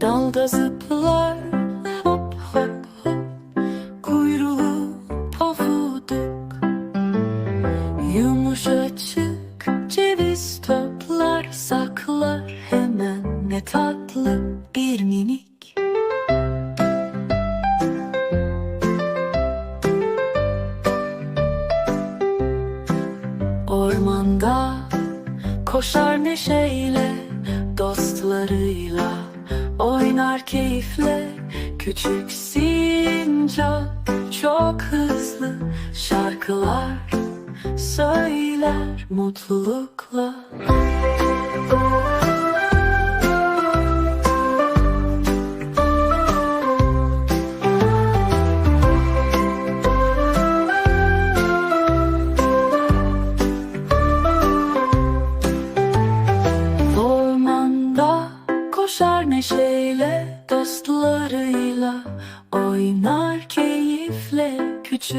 Dalda zıplar. hop küçük sincap çok hızlı şarkılar söyler mutlulukla.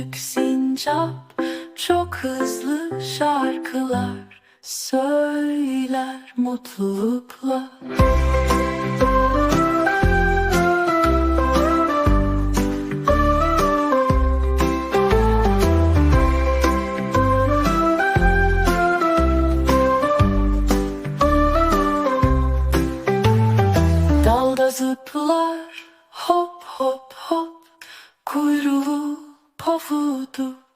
Küçük sincap Çok hızlı şarkılar söyler mutlulukla Dalda tudo.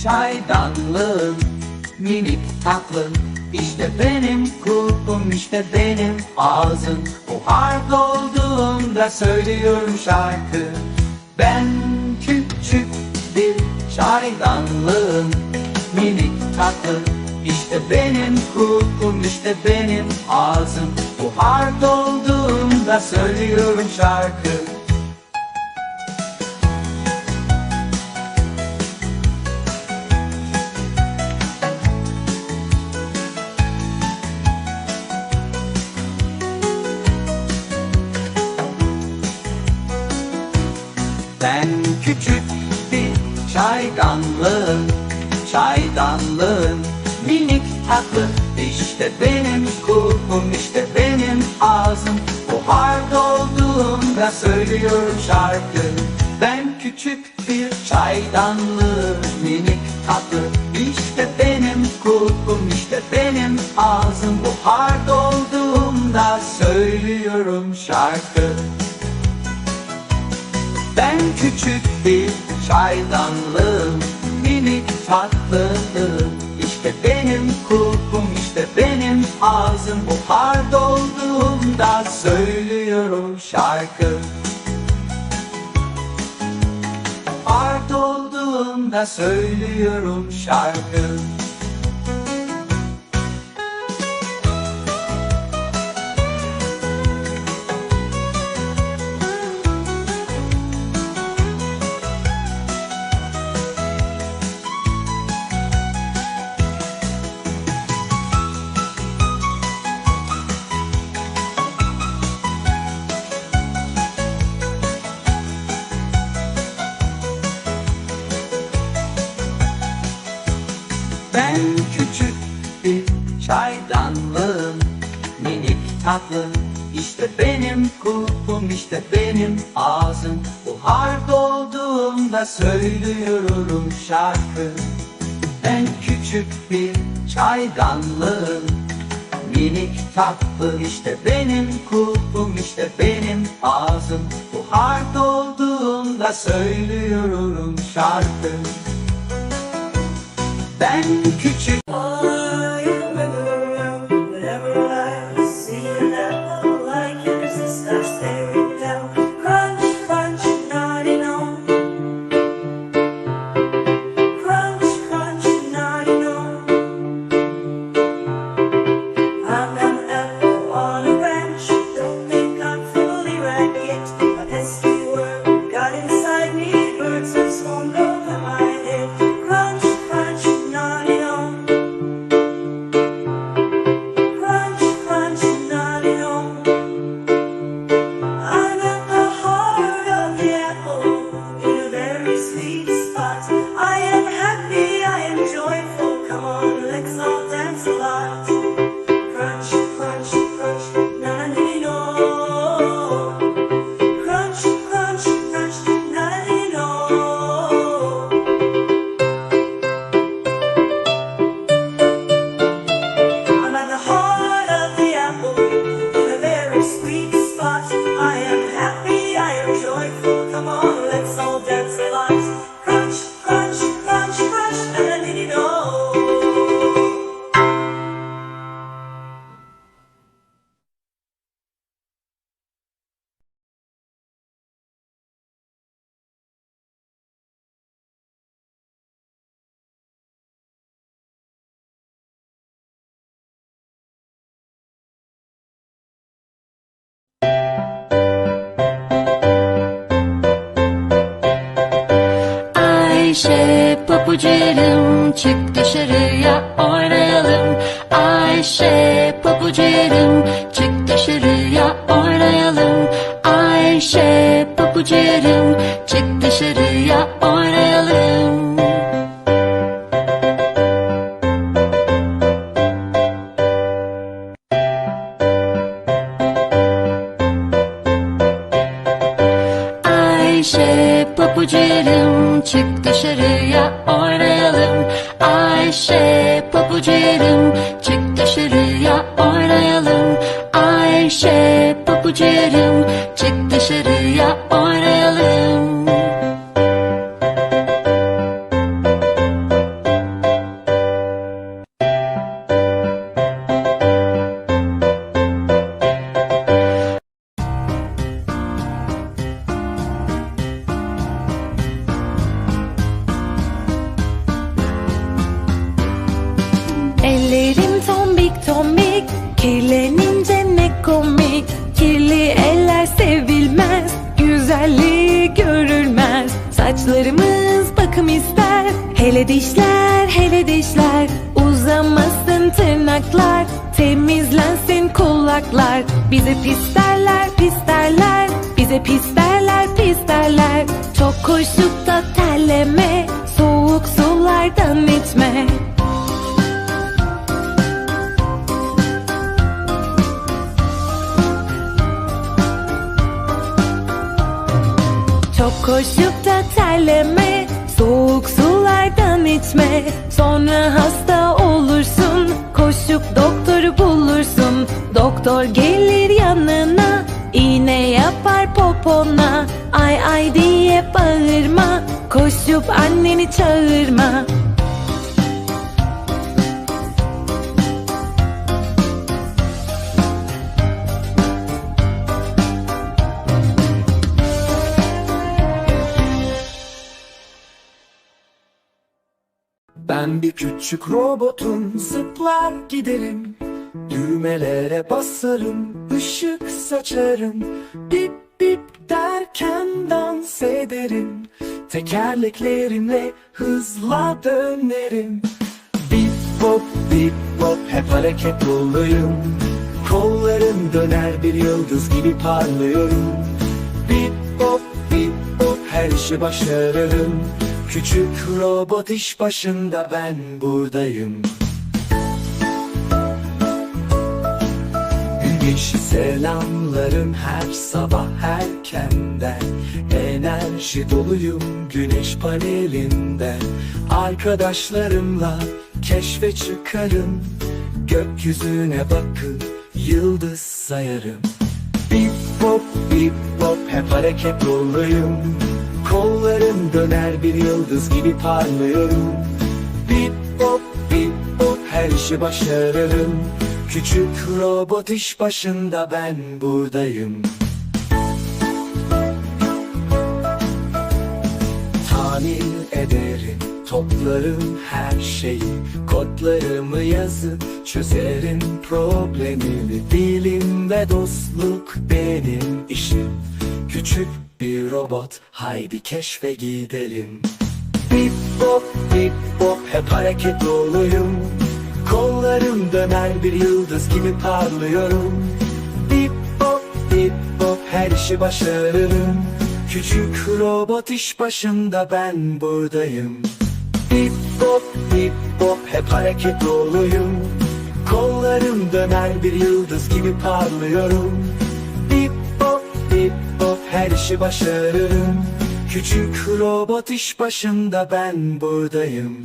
Bir çaydanlığım Minik tatlım İşte benim kulpum işte benim ağzım Buhar dolduğunda söylüyorum şarkı. Ben küçük bir çaydanlığım Minik tatlı İşte benim kulpum işte benim ağzım. Buhar dolduğunda söylüyorum şarkı İşte benim kulpum işte benim ağzım. Buhar dolduğunda söylüyorum şarkı. Ben küçük bir çaydanlığım minik tatlı. İşte benim kulpum işte benim ağzım. Buhar dolduğunda söylüyorum şarkı. Ben küçük bir çaydanlığım Minik tatlılığım İşte benim kulpum işte benim ağzım Buhar dolduğunda söylüyorum şarkı. Buhar dolduğunda söylüyorum şarkı Ben küçük bir çaydanlığım Minik tatlı. İşte benim kulpum işte benim ağzım. Buhar dolduğunda söylüyorum şarkı. Ben küçük bir çaydanlığım Minik tatlı. İşte benim kulpum işte benim ağzım. Buhar dolduğunda söylüyorum şarkı Ben küçük dance that's flying. Pabucum çık dışarıya oynayalım. Ayşe pabucum çık dışarıya çık dışarıya oynayalım Ayşe pabucum çık Hele dişler hele dişler Uzamasın tırnaklar Temizlensin kulaklar. Bize pis derler pis derler Bize pis derler pis derler. Çok koşup da terleme Soğuk sulardan içme Çok koşup da terleme sulardan içme Sonra hasta olursun Koşup doktoru bulursun. Doktor gelir yanına iğne yapar popona. Ay ay diye bağırma Koşup anneni çağırma Ben bir küçük robotum zıplar giderim. Düğmelere basarım ışık saçarım. Bip bip derken dans ederim. Tekerleklerimle hızla dönerim. Bip bop bip bop hep hareket doluyum Kollarım döner bir yıldız gibi parlıyorum. Bip bop bip bop her işi başarırım Küçük robot iş başında ben buradayım. Güneşi selamlarım her sabah erkenden. Enerji doluyum güneş panelinden Arkadaşlarımla keşfe çıkarım. Gökyüzüne bakıp yıldız sayarım. Bip bop bip bop hep hareket doluyum Kollarım döner bir yıldız gibi parlıyorum. Bip bop bip bop her işi başarırım. Küçük robot iş başında ben buradayım. Tamir ederim toplarım her şeyi. Kodlarımı yazıp çözerim problemimi. Bilim ve dostluk benim işim. Küçük bir robot haydi keşfe gidelim. Bip bop bip bop hep hareket doluyum. Kollarım döner bir yıldız gibi parlıyorum. Bip bop bip bop her işi başarırım. Küçük robot iş başında ben buradayım. Bip bop bip bop hep hareket doluyum. Kollarım döner bir yıldız gibi parlıyorum her işi başarırım. Küçük robot iş başında ben buradayım.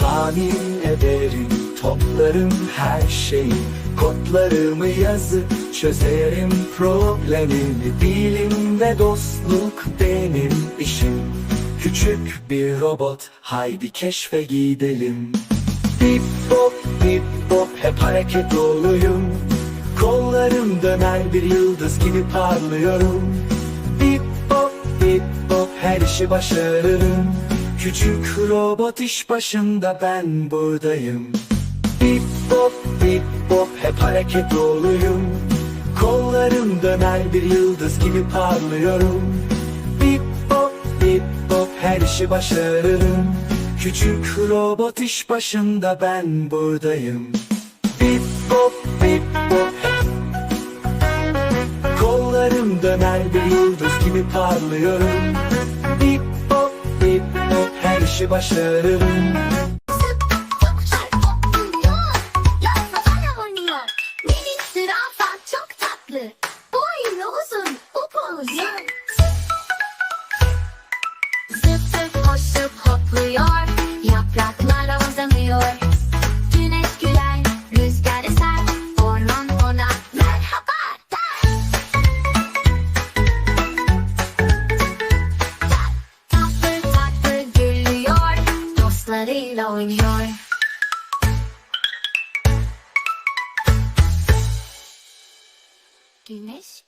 Tahmin ederim toplarım her şeyi. Kodlarımı yazıp çözerim problemimi. Bilim ve dostluk benim işim. Küçük bir robot haydi keşfe gidelim. Bip bop bip bop hep hareket doluyum. Kollarım döner bir yıldız gibi parlıyorum bop her işi başarırım. Küçük robot iş başında ben buradayım. Bip bop bip bop hep hareket doluyum. Kollarım döner bir yıldız gibi parlıyorum. Bip bop bip bop her işi başarırım. Küçük robot iş başında ben buradayım. Bip bop bip bop. Kollarım döner bir yıldız gibi parlıyorum. Bip bop bip bop her işi başarırım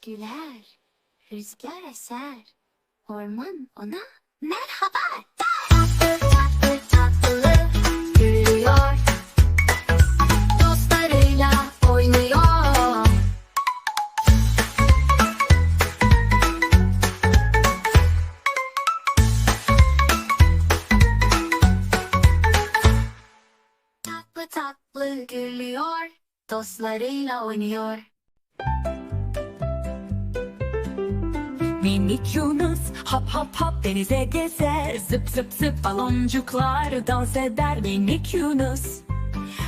güler, rüzgar eser, orman ona merhaba der. Tatlı tatlı gülüyor, dostlarıyla oynuyor. Tatlı tatlı gülüyor, dostlarıyla oynuyor. Minik Yunus hop hop hop denize gezer. Zıp zıp zıp baloncuklar dans eder Minik Yunus.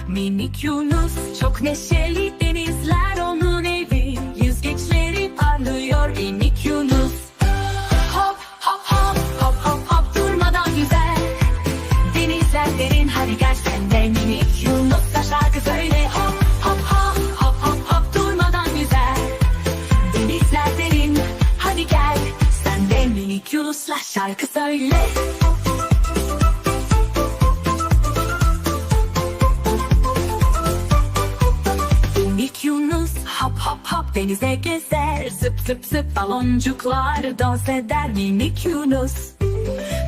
Minik Yunus çok neşeli denizler onun evi. Yüzgeçleri parlıyor minik şarkı söyle. Minik Yunus hop hop hop denize gezer. Zıp zıp zıp baloncuklar dans eder. Minik Yunus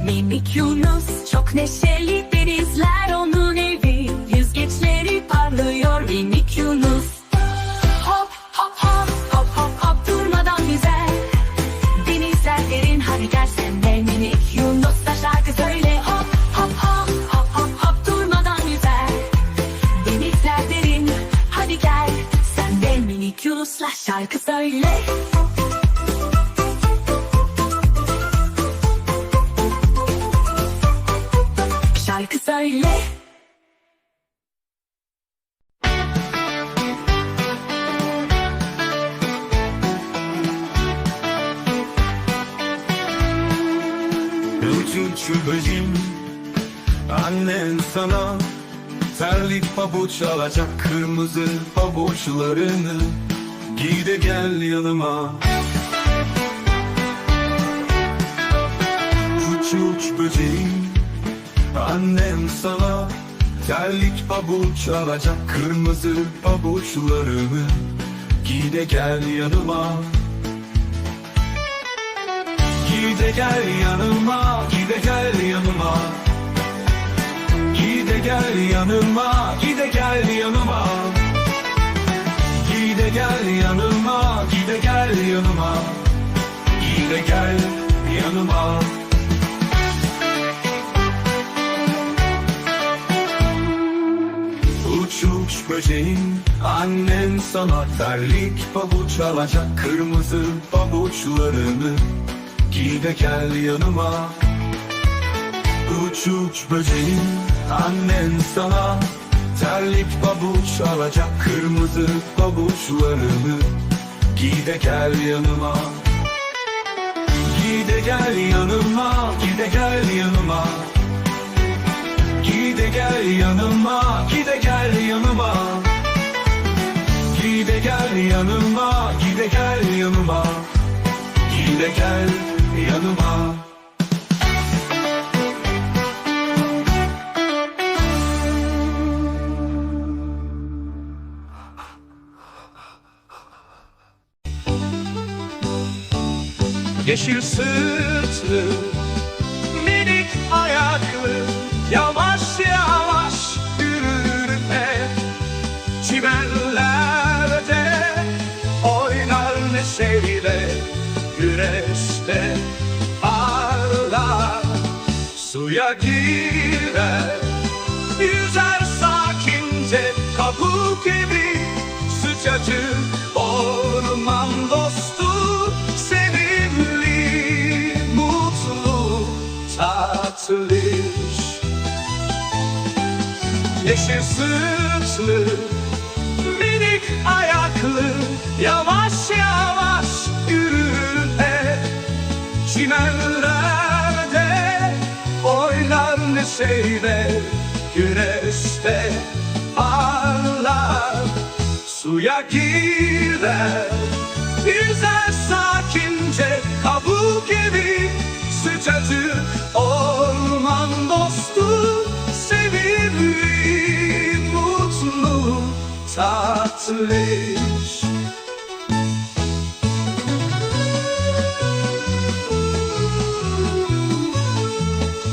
Minik Yunus. Çok neşeli denizler onun evi. Yüzgeçleri parlıyor minik Yunus şarkı söyle. Şarkı söyle. Üçüncü bölüm Annen sana Terlik pabuç alacak Kırmızı pabuçlarını Giy de gel yanıma. Uç uç böceğim Annem sana Terlik pabuç alacak. Kırmızı pabuçlarını Giy de gel yanıma. Giy de gel yanıma, giy de gel yanıma. Giy de gel yanıma, giy de gel yanıma gel yanıma, giy de gel yanıma. Giy de gel yanıma. Uç uç böceğim Annen sana terlik pabuç alacak Kırmızı pabuçlarını Giy de gel yanıma. Uç uç böceğim Annen sana Terlik pabuç alacak Kırmızı pabuçlarını Giy de gel yanıma. Giy de gel yanıma Giy de gel yanıma. Giy de gel yanıma Giy de gel yanıma. Giy de gel yanıma Giy de gel yanıma. Giy de gel Yeşil sırtlı minik ayaklı Yavaş yavaş yürürme Çimenlerde oynar neşeyle Güneşte parlar. Suya gir girer Yüzer sakince kabuk gibi Sıcacık orman dostu tatlış Yeşil sırtlı, minik ayaklı Yavaş yavaş yürür hep Çimenlerde oynar neşeyle Güneşte parlar. Suya girer Yüzer sakince kabuk gibi Sıcacık tatlış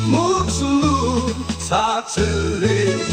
mutlu, tatlış